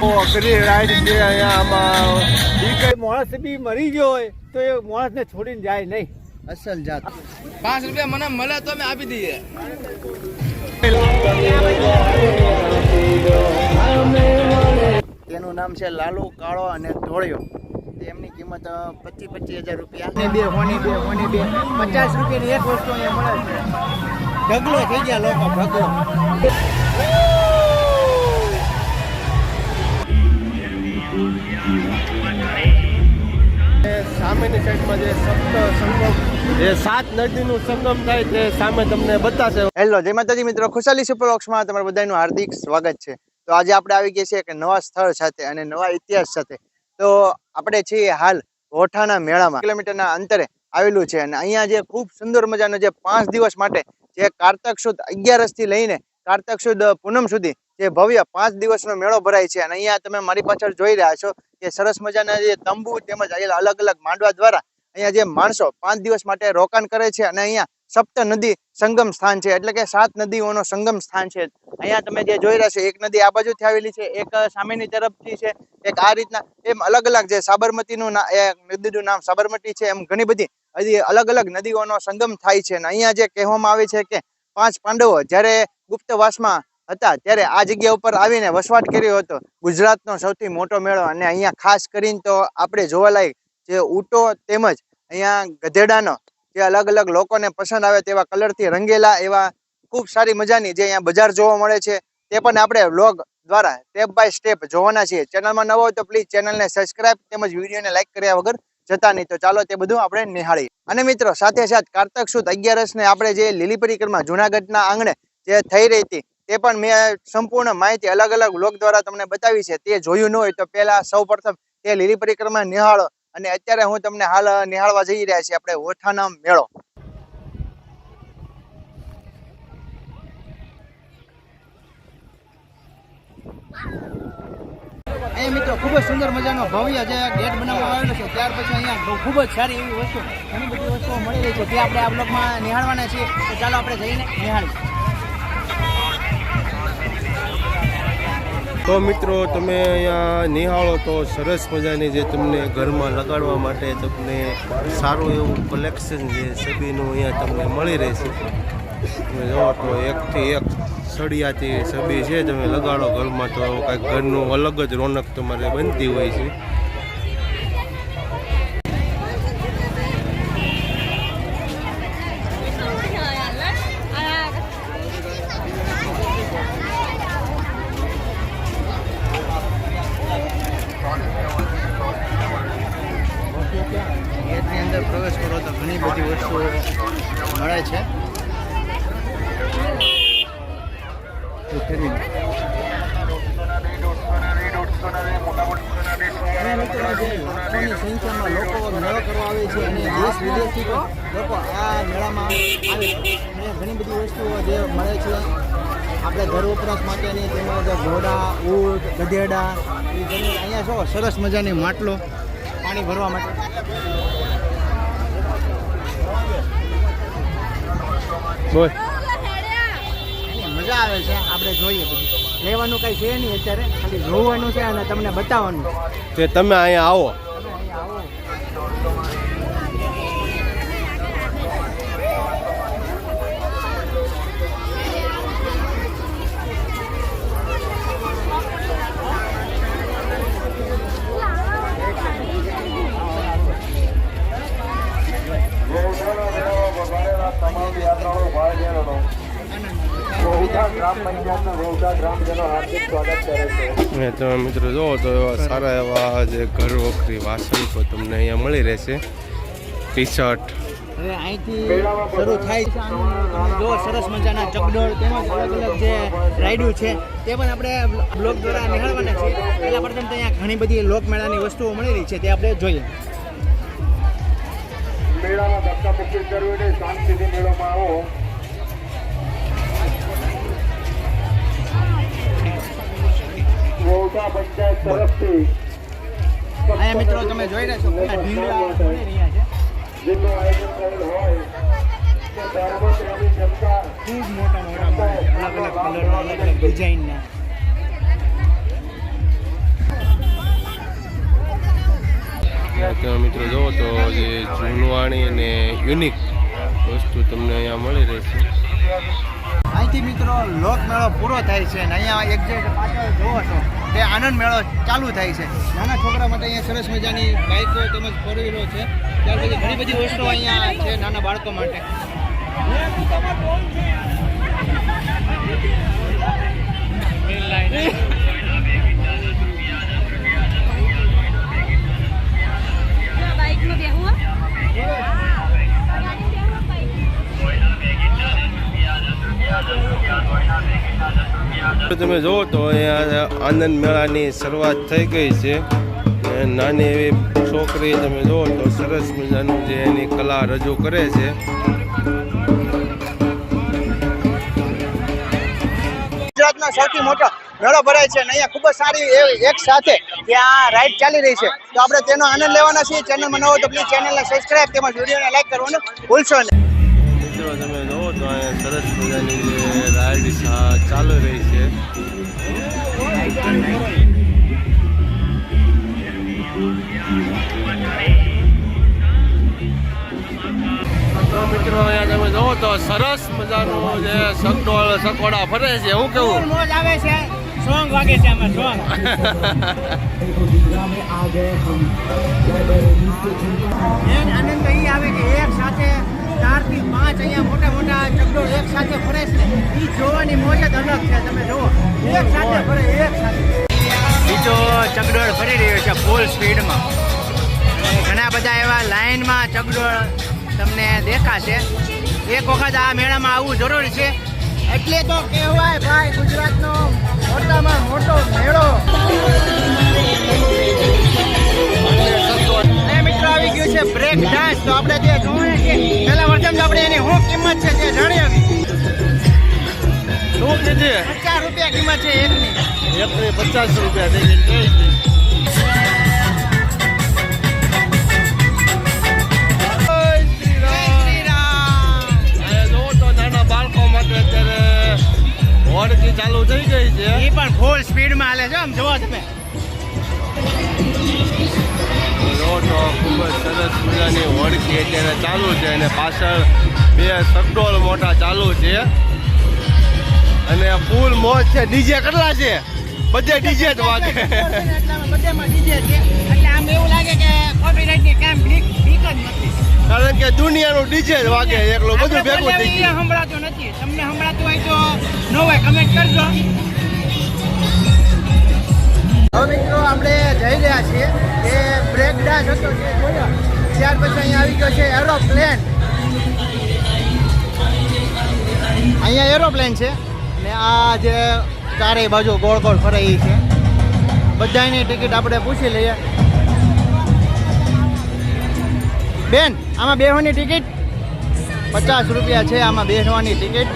અઘરી રાઈડ છે અહીંયા આમાં ઈ કઈ માણસ બી મરી ગયો હોય તો એ માણસને છોડીને જાય નહીં. અસલ જાત. પાંચ રૂપિયા મને મળે તો અમે આપી દઈએ. તેનું નામ છે લાલુ કાળો અને ધોળિયો. તેમની કિંમત પચીસ પચીસ હજાર રૂપિયા. બે હોની બે હોની બે. પચાસ રૂપિયાની એક વસ્તુ અહીંયા મળે છે. ઢગલો થઈ ગયા લોકો ઢગલો સામેની સાઈડમાં સંગમ જે સાત નદીનું સંગમ થાય સામે તમને બતાશે. હેલો, જય મિત્રો. ખુશાલી સુપરવોક્સમાં તમારા બધાનું હાર્દિક સ્વાગત છે. તો આજે આપણે આવી ગયા છીએ એક નવા સ્થળ સાથે અને નવા ઇતિહાસ સાથે. તો આપણે છીએ હાલ હોઠાના મેળામાં. કિલોમીટરના અંતરે આવેલું છે અને અહીંયા જે ખૂબ સુંદર મજાનો જે પાંચ દિવસ માટે જે કારતક સુદ અગિયારસથી લઈને કારતક સુદ પૂનમ સુધી જે ભવ્ય પાંચ દિવસનો મેળો ભરાય છે. અને અહીંયા તમે મારી પાછળ જોઈ રહ્યા છો કે સરસ મજાના જે તંબુ તેમજ અહીંયા અલગ અલગ માંડવા દ્વારા અહીંયા જે માણસો પાંચ દિવસ માટે રોકાણ કરે છે અને અહીંયા સપ્ત નદી સંગમ સ્થાન છે. એટલે કે સાત નદીઓનો સંગમ સ્થાન છે. અહીંયા તમે જે જોઈ રહ્યા છો, એક નદી આ બાજુથી આવેલી છે, એક સામેની તરફથી છે. એક આ રીતના એમ અલગ અલગ જે સાબરમતીનું નદીનું નામ સાબરમતી છે. એમ ઘણી બધી હજી અલગ અલગ નદીઓનો સંગમ થાય છે. અને અહીંયા જે કહેવામાં આવે છે કે પાંચ પાંડવો જ્યારે ગુપ્તવાસમાં હતા. ત્યારે આ જગ્યા ઉપર આવીને વસવાટ કર્યો હતો. ગુજરાતનો સૌથી મોટો મેળો અને અહીંયા ખાસ કરીને તો આપણે જોવાલાયક જે ઊંટો તેમજ અહીંયા ગધેડાનો જે અલગ અલગ લોકોને પસંદ આવે તેવા કલરથી રંગેલા એવા ખૂબ સારી મજાની જે અહીંયા બજાર જોવા મળે છે તે પણ આપણે વ્લોગ દ્વારા સ્ટેપ બાય સ્ટેપ જોવાના છીએ. ચેનલમાં નવો હોય તો પ્લીઝ ચેનલને સબસ્ક્રાઇબ તેમજ વિડીયોને લાઇક કર્યા વગર જતા નહીં. તો ચાલો તે બધું આપણે નિહાળીએ. અને મિત્રો, સાથે સાથે કારતક સુદ અગિયારસને આપણે જે લીલી પરિક્રમા જુનાગઢના આંગણે જે થઈ રહી હતી તે પણ મેં સંપૂર્ણ માહિતી અલગ અલગ લોક દ્વારા તમને બતાવી છે. તે જોયું ન હોય તો પહેલા સૌ પ્રથમ તે લીલી પરિક્રમા નિહાળો અને અત્યારે હું તમને હાલ નિહાળવા જઈ રહ્યા છીએ. આપણે ઓઠાના મેળો. મિત્રો, ખૂબ જ સુંદર મજાનો ભવ્ય જે ગેટ બનાવવામાં આવેલો છે. ત્યાર પછી અહીંયા ખૂબ જ સારી એવી વસ્તુ, ઘણી બધી વસ્તુઓ મળી રહી છે. તે આપણે આ બ્લોગમાં નિહાળવાના છીએ. તો ચાલો આપણે જઈને નિહાળીએ. તો મિત્રો, તમે અહીંયા નિહાળો તો સરસ મજાની જે તમને ઘરમાં લગાડવા માટે તમને સારું એવું કલેક્શન જે સબીનું અહીંયા તમને મળી રહેશે. તમે જુઓ તો એકથી એક સળિયાથી સબી છે, તમે લગાડો ઘરમાં તો કાંઈક ઘરનું અલગ જ રોનક તમારે બનતી હોય છે. ગધેડા અહીંયા જો સરસ મજાની માટલો પાણી ભરવા માટે. બોલ. મજા આવે છે આપણે જોઈએ બધું. લેવાનું કઈ છે નહીં અત્યારે ખાલી જોવાનું છે અને તમને બતાવવાનું છે. તમે અહીંયા આવો. ને તમે મિત્રો જુઓ તો એવા સારા એવા જે ઘર વખરી વાસણ તો તમને અહીંયા મળી રહેશે. ટી શર્ટ હવે અહીંથી શરૂ થાય જો સરસ મજાના ચકડોળ તેમજ અલગ અલગ જે રાઈડું છે તે પણ આપણે બ્લોગ દ્વારા નિહાળવાના છે પહેલા પ્રથમ તો અહીંયા ઘણી બધી લોકમેળાની વસ્તુઓ મળી રહી છે તે આપણે જોઈએ. મેળામાં ધક્કા મુક્કી કરવી નહીં શાંતિથી મેળામાં આવો. વોટા પંચાયત તરફથી અહીંયા મિત્રો તમે જોઈ રહ્યા છો ઘણા ઢીંગલા છે. જેનું આયોજન કરેલ હોય તે ધર્મત્રની જનતા ખૂબ મોટા મોટા અલગ અલગ કલરના અલગ અલગ ડિઝાઇનના. જુઓ તો જે જૂનવાણી અને યુનિક વસ્તુ તમને અહીંયા મળી રહેશે અહીંથી મિત્રો લોકમેળો પૂરો થાય છે અને અહીંયા એક્ઝેક્ટ પાછળ જોવો છો તે આનંદ મેળો ચાલુ થાય છે. નાના છોકરા માટે અહીંયા સરસ મજાની બાઇકો તેમજ ફોર વ્હીલો છે. ત્યાર પછી ઘણી બધી વસ્તુઓ અહીંયા છે નાના બાળકો માટે. બાઈક તમે જુઓ તો અહીંયા આનંદ મેળાની શરૂઆત થઈ ગઈ છે. નાની એવી છોકરી તમે જુઓ તો સરસ મજાનું જે એની કલા રજૂ કરે છે. ગુજરાતના સૌથી મોટો મેળો ભરાય છે અને અહીંયા ખૂબ જ સારી એક સાથે ત્યાં રાઈડ ચાલી રહી છે. તો આપણે તેનો આનંદ લેવાના છીએ ચેનલમાં નવો તો પ્લીઝ ચેનલને સબસ્ક્રાઈબ તેમજ વિડીયોને લાઈક કરવાનું ભૂલશો નહીં. મિત્રો તમે તો અહીંયા સરસ મજાની જે રાઈડ ચાલુ રહી છે. મિત્રો અહીંયા તમે તો સરસ મજાનું જે સગડોળ સકોડા ફરે છે. એવું કેવું? મોજ આવે છે. સોંગ વાગે છે આમાં સોંગ. મેન આનંદ અહીં આવે કે એક સાથે ચારથી પાંચ અહીંયા મોટા મોટા ચકડોળ એક સાથે ફરે છે. એ જોવાની મોજ જ અલગ છે તમે જુઓ. એક સાથે ફરે એક સાથે. બીજો ચગડોળ ફરી રહ્યો છે ફૂલ સ્પીડમાં ઘણા બધા એવા લાઈનમાં ચગડોળ તમને દેખાશે. એક વખત આ મેળામાં આવવું જરૂરી છે. એટલે તો કહેવાય ભાઈ ગુજરાતનો મોટામાં મોટો મેળો. મિત્રો આવી ગયું છે બ્રેક ડાન્સ તો આપણે જે જોઈએ કે પહેલા વર્ષમાં આપણે એની શું કિંમત છે તે જાણી આવી પચાસ રૂપિયા કિંમત છે એકની. એકની પચાસ રૂપિયા અત્યારે ચાલુ થઈ ગઈ છે. એ પણ ફૂલ સ્પીડમાં હાલે છે આમ જોવો તમે. જુઓ ખૂબ જ સરસ મજાની હોડકી અત્યારે ચાલુ છે અને પાછળ બે સગડોળ મોટા ચાલુ છે. અને ફૂલ મોજ છે. ડીજે કેટલા છે? બધે ડીજે જ વાગે. બધામાં DJ છે એટલે આમ એવું લાગે કે કોપીરાઇટની કામ બીક બીક જ નથી. કારણ કે દુનિયાનું ડીજે જ વાગે એકલો બધું ભેગું થઈ ગયું. સંભળાતો નથી. તમને સંભળાતું હોય તો ન હોય કમેન્ટ કરજો. હવે મિત્રો આપણે જઈ રહ્યા છીએ એ બ્રેક ડાન્સ હતો જે જોયો. ત્યાર પછી અહીંયા આવી ગયો છે એરોપ્લેન અહીંયા એરોપ્લેન છે ને આ જે ચારેય બાજુ ગોળ ગોળ ફરે એ છે. બધાની ટિકિટ આપણે પૂછી લઈએ. બેન આમાં બેહવાની ટિકિટ પચાસ રૂપિયા છે આમાં બેસવાની ટિકિટ.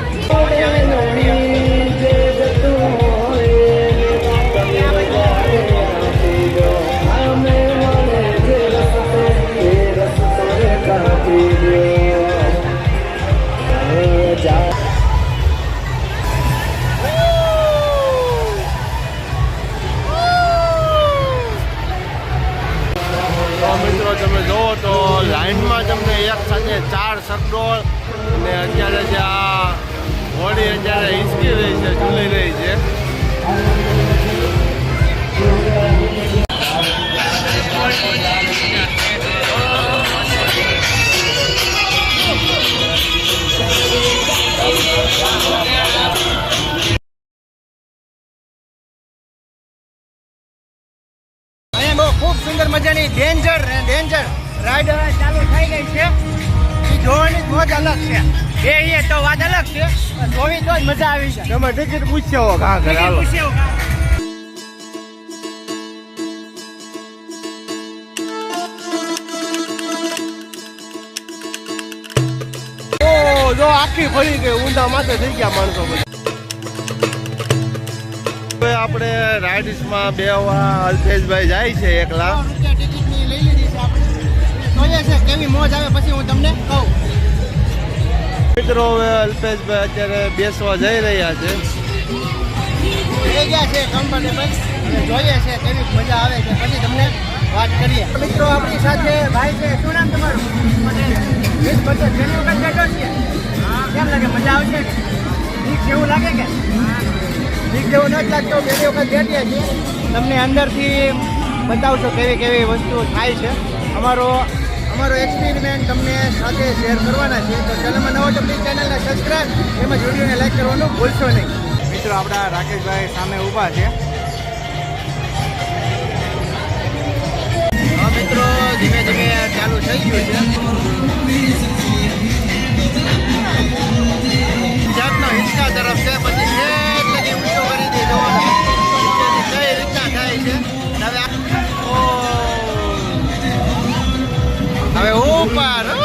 તો લાઈનમાં તમને એક સાથે ચાર સગડોળ અને અત્યારે જે આ હોળી અત્યારે હિંચકી રહી છે, ઝૂલી રહી છે. જોવી તો મજા આવી જાય તમે ટિકિટ પૂછ્યો કા ઘરે હાલો જો આખી ફરી ગઈ ઊંધા માથે થઈ ગયા માણસો બધા. આપણે રાઇડ્સમાં બેવા અલ્પેશભાઈ જાય છે એકલા. ટિકિટની લઈ લીધી છે આપણે. જોઈએ છે કેવી મોજ આવે પછી હું તમને કહું. મિત્રો, હવે અલ્પેશભાઈ અત્યારે બેસવા જઈ રહ્યા છે. ગયા છે કમ્ફર્ટેબલ જોઈએ છે કેવી મજા આવે છે. પછી તમને વાત કરીએ. મિત્રો, આપણી સાથે ભાઈ છે. શું નામ તમારું? વીસ વખત બેઠો છે કેમ લાગે? મજા આવશે? ઠીક જેવું લાગે કે? ઠીક જેવું નથી લાગતું. પહેલી વખત બેઠીએ છીએ તમને અંદરથી બતાવશો કેવી કેવી વસ્તુ થાય છે. અમારો અમારો એક્સપેરિમેન્ટ તમને સાથે શેર કરવાના છે. તો ચેનલમાં નવો તો પ્લીઝ ચેનલને સબસ્ક્રાઈબ એમાં વિડીયોને લાઈક કરવાનું ભૂલશો નહીં. મિત્રો આપણા રાકેશભાઈ સામે ઊભા છે. હા મિત્રો ધીમે ધીમે ચાલુ થઈ ગયું છે. જાતનો હિંચકા તરફ છે પછી ઊંચો કરી નીચેથી કઈ રીતના થાય છે. હવે ઉપર ક્યાં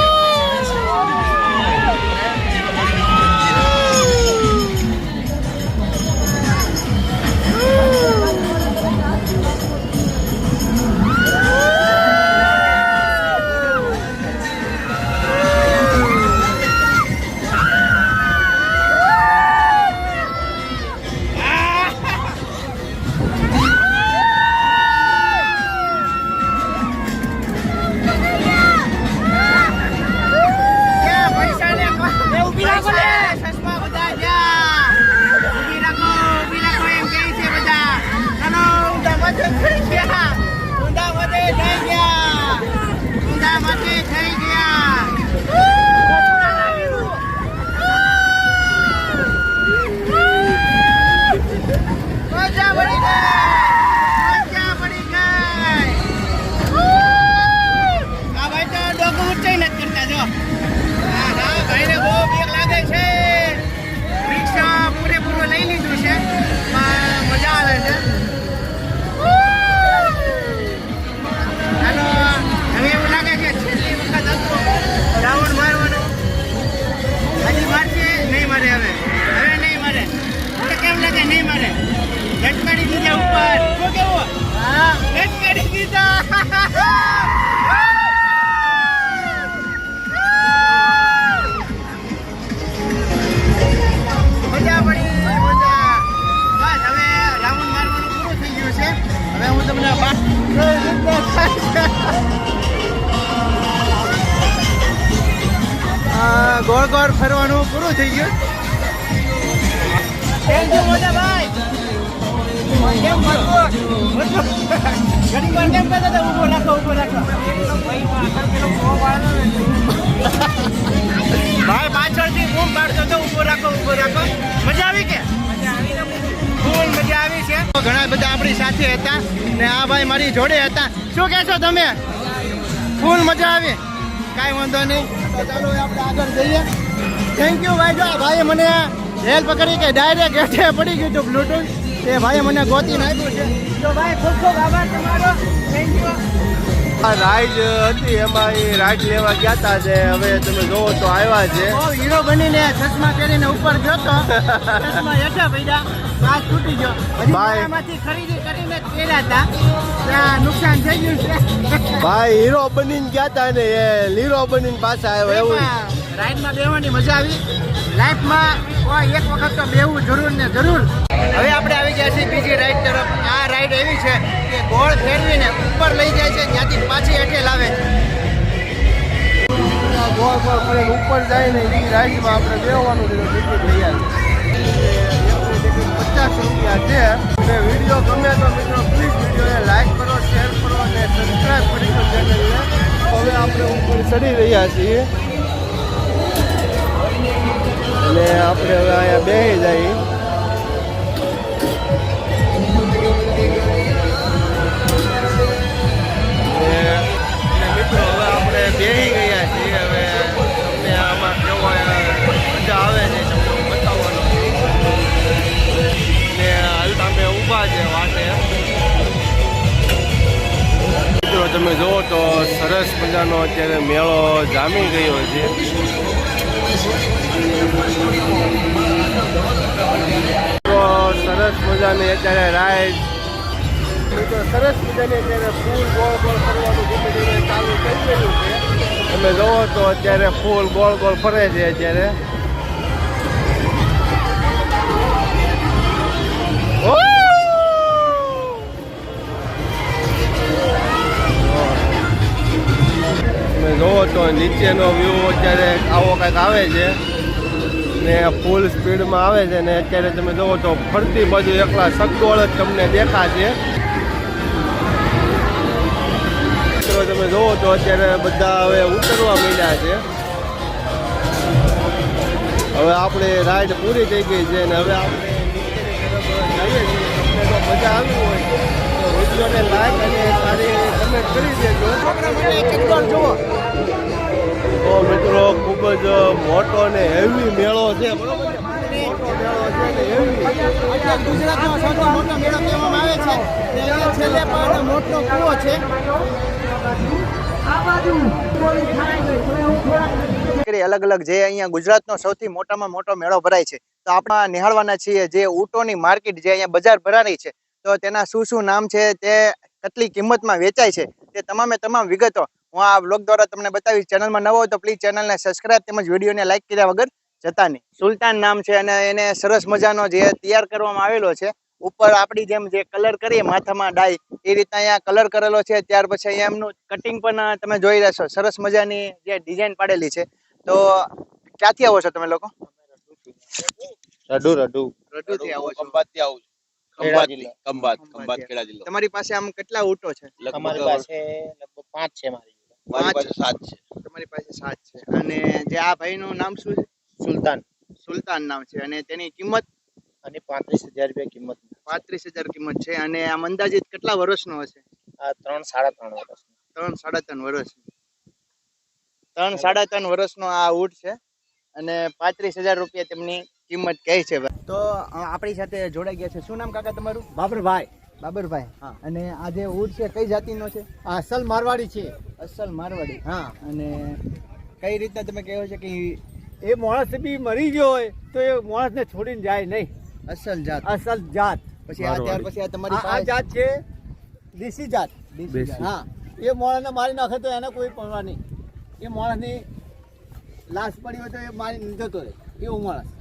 ગોળ પૂરો થઈ ગયું. થેન્ક યુ મોટા ભાઈ કેમ ઘણી વાર કેમ કહેતા હતા ઊભો રાખો ઊભો રાખો. ભાઈ પાછળથી બૂમ પાડતો તો ઊભો રાખો ઊભો રાખો. મજા આવી કે? ફૂલ મજા આવી છે. ઘણા બધા આપણી સાથે હતા ને આ ભાઈ મારી જોડે હતા. શું કહેશો તમે? ફૂલ મજા આવી. કાંઈ વાંધો નહીં. ચાલો આપણે આગળ જઈએ. થેન્ક યુ ભાઈ જો આ ભાઈએ મને હેલ્પ કરી કે ડાયરેક્ટ હેઠે પડી ગયું હતું બ્લૂટૂથ તે ભાઈએ મને ગોતી નાખ્યું છે. તો ભાઈ ખૂબ ખૂબ આભાર તમારો. થેન્ક યુ આ રાઈડ હતી એમાં એ રાઈડ લેવા ગયા હતા જે હવે તમે જોવો તો આવ્યા છે. હીરો બનીને ચશ્મા પહેરીને ઉપર ગયો તો ચશ્મા હેઠા પડ્યા કાચ તૂટી ગયો. ભાઈ એમાંથી ખરીદી કરીને પહેર્યા હતા નુકસાન થઈ ગયું છે. ભાઈ હીરો બનીને ગયા હતા ને એ લીરો બનીને પાછા આવ્યો એવું. રાઈડમાં બેહવાની મજા આવી. લાઈફમાં કોઈ એક વખત તો બેહવું જરૂર ને જરૂર. હવે આપણે આવી ગયા છીએ બીજી રાઈડ તરફ. આ રાઈડ એવી છે કે ગોળ ફેરવીને ઉપર લઈ જાય છે, ત્યાંથી પાછી હેઠે લાવે. છે ઉપર જાય ને એ રાઈડમાં આપણે બેસવાનું છે ટિકિટ લઈ પચાસ રૂપિયા છે. અને વીડિયો ગમે તો મિત્રો પ્લીઝ વિડીયોને લાઈક કરો શેર કરો અને સબસ્ક્રાઈબ કરી દો ચેનલને હવે આપણે ઉપર ચડી રહ્યા છીએ. અને આપણે હવે અહીંયા બેસી જઈએ. મિત્રો હવે આપણે બેસી ગયા છીએ. હવે તમને આમાં કેવો મજા આવે છે તમને બતાવવાનું. ને હાલતા અમે ઊભા છે વાટે મિત્રો તમે જુઓ તો સરસ મજાનો અત્યારે મેળો જામી ગયો છે. સરસ મજાની અત્યારે રાઈડ સરસ મજાની અત્યારે ફૂલ ગોળ ગોળ ફરવાનું ધીમે ચાલુ થઈ ગયેલું છે. તમે જોવો તો અત્યારે ફૂલ ગોળ ગોળ ફરે છે અત્યારે. જોવો તો નીચેનો વ્યૂ અત્યારે આવો કંઈક આવે છે. ને ફૂલ સ્પીડમાં આવે છે ને અત્યારે તમે જુઓ તો ફરતી બાજુ એકલા સગવડ જ તમને દેખાશે. મિત્રો, તમે જુઓ તો અત્યારે બધા હવે ઉતરવા માંડ્યા છે. હવે આપણે રાઈડ પૂરી થઈ ગઈ છે ને હવે આપણે જો મજા આવી હોય. તો લાઈક અને સારી કમેન્ટ કરી દેજો. તો મિત્રો ખૂબ જ મોટો ને હેવી મેળો છે બરોબર છે? મોટો મેળો છે ને હેવી ગુજરાતનો સૌથી મોટો મેળો કહેવામાં આવે છે. છેલ્લે પણ મોટો કૂવો છે. અલગ અલગ જે અહીંયા ગુજરાતનો સૌથી મોટામાં મોટો મેળો ભરાય છે. તો આપણે નિહાળવાના છીએ જે ઊંટોની માર્કેટ જે અહીંયા બજાર ભરાણી છે તો તેના શું શું નામ છે તે કેટલી કિંમતમાં વેચાય છે તે તમામે તમામ વિગતો હું આ બ્લોગ દ્વારા તમને બતાવીશ. ચેનલમાં નવો હોય તો પ્લીઝ ચેનલને સબસ્ક્રાઈબ તેમજ વિડીયોને લાઈક કર્યા વગર જતા નહીં. સુલતાન નામ છે અને એને સરસ મજાનો જે તૈયાર કરવામાં આવેલો છે ઉપર આપણી જેમ જે કલર કરીએ માથામાં ડાય એ રીતના અહીંયા કલર કરેલો છે. ત્યાર પછી અહીંયા એમનું કટિંગ પણ તમે જોઈ રહેશો સરસ મજાની જે ડિઝાઇન પાડેલી છે. તો ક્યાંથી આવો છો તમે લોકો? રડુ રડુ. રડુથી આવો છો. ખંભાતથી આવું છું. ખંભાત ખંભાત ખેડા જિલ્લો. તમારી પાસે આમ કેટલા ઊંટો છે? લગભગ લગભગ પાંચ છે મારી. મારી પાસે સાત છે. તમારી પાસે સાત છે. અને જે આ ભાઈનું નામ શું છે? સુલતાન. સુલતાન નામ છે. અને તેની કિંમત? અને પાંત્રીસ હજાર રૂપિયા કિંમત. પાંત્રીસ હજાર કિંમત છે. અને આમ અંદાજિત કેટલા વર્ષનો હશે? આ ત્રણ સાડા ત્રણ વર્ષ ત્રણ સાડા ત્રણ વર્ષ. ત્રણ સાડા ત્રણ વર્ષનો આ ઊંટ છે. અને પાંત્રીસ હજાર રૂપિયા તેમની કિંમત કહે છે. તો આપણી સાથે જોડાઈ ગયા છે. શું નામ કાકા તમારું? બાબરભાઈ. બાબરભાઈ હા. અને આ જે ઊંટ છે કઈ જાતિનો છે? આ અસલ મારવાડી છે. અસલ મારવાડી. હા. અને કઈ રીતના તમે કહો છો કે એ માણસ બી મરી ગયો હોય તો એ માણસને છોડીને જાય નહીં. અસલ જાત. અસલ જાત. પછી આ ત્યાર પછી આ તમારી આ જાત છે દેશી જાત. હા. એ માણસને મારી નાખે તો એને કોઈ પડવા નહીં. એ માણસની લાશ પડી હોય તો એ મારી જતો રહે. એવું માણસ.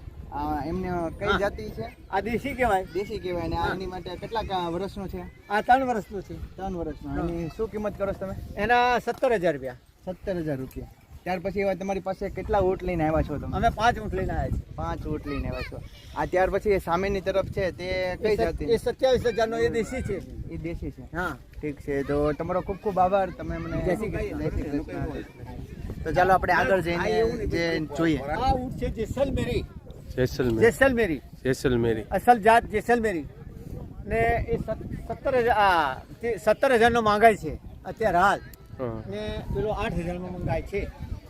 એમને કઈ જાતિ છે? આ દેશી કહેવાય. દેશી કહેવાય. ને આની માટે કેટલા વર્ષનું છે? આ ત્રણ વર્ષનું છે. ત્રણ વર્ષનું. એની શું કિંમત કરો તમે? એના સત્તર હજાર રૂપિયા. સત્તર હજાર રૂપિયા. ત્યાર પછી એવા તમારી પાસે કેટલા ઊંટ લઈને આવ્યા છો તમે? અમે પાંચ ઊંટ લઈને આવ્યા છીએ. પાંચ ઊંટ લઈને આવ્યા છો. આ ત્યાર પછી એ સામેની તરફ છે તે કઈ જાતિ એ સત્યાવીસ હજારનો એ દેશી છે. એ દેશી છે. હા. ઠીક છે. તો તમારો ખૂબ ખૂબ આભાર. તમે મને જય શ્રી જય શ્રી કૃષ્ણ. તો ચાલો આપણે આગળ જઈને જે જોઈએ. આ ઊંટ છે જેસલમેરી જેસલમેર. જેસલમેરી. જેસલમેરી. અસલ જાત જેસલમેરી. ને એ સત્તર હજાર સત્તર હજારનો માંગાય છે અત્યારે હાલ. ને પેલો આઠ હજારમાં મંગાય છે.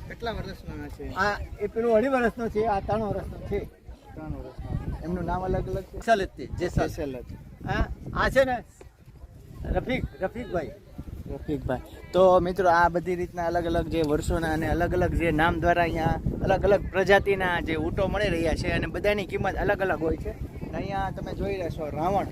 કેટલા વર્ષનો છે? આ એ પેલો અઢી વર્ષનો છે આ ત્રણ વર્ષનો છે. ત્રણ વર્ષનો. એમનું નામ અલગ અલગ છે? જેસલ જ તે જેસલ. જેસલ હા આ છે ને રફીક રફીકભાઈ. રફીકભાઈ. તો મિત્રો આ બધી રીતના અલગ અલગ જે વર્ષોના અને અલગ અલગ જે નામ દ્વારા અહીંયા અલગ અલગ પ્રજાતિના જે ઊંટો મળી રહ્યા છે અને બધાની કિંમત અલગ અલગ હોય છે. અહીંયા તમે જોઈ રાવણ.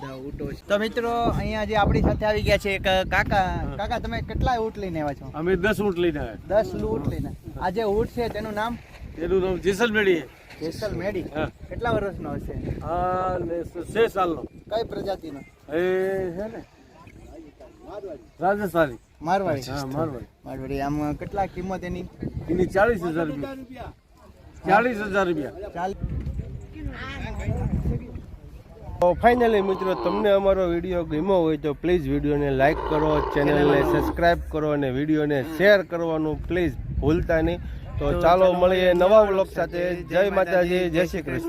ઊંટો છે. તો મિત્રો અહીંયા જે આપણી સાથે આવી ગયા છે એક કાકા. કાકા તમે કેટલા ઊંટ લઈને આવ્યા છો? અમે દસ ઊંટ લઈને આવ્યા. દસ ઊંટ લઈને. આ જે ઊંટ છે તેનું નામ? એનું નામ જેસલમેડી જેસલ મેડી? હા. કેટલા વર્ષનો હશે? હા ને છે સાલનો. કઈ પ્રજાતિનો? એ છે ને? રાજસ્થાની. મારવાડી. હા મારવાડી. મારવાડી. આમ કેટલા કિંમત એની? એની ચાલીસ હજાર રૂપિયા. ચાલીસ હજાર રૂપિયા. ફાઇનલી મિત્રો તમને અમારો વીડિયો ગમ્યો હોય તો પ્લીઝ વિડીયોને લાઇક કરો ચેનલને સબસ્ક્રાઇબ કરો અને વિડીયોને શેર કરવાનું પ્લીઝ ભૂલતા નહીં. તો ચાલો મળીએ નવા વ્લોગ સાથે. જય માતાજી જય શ્રી કૃષ્ણ.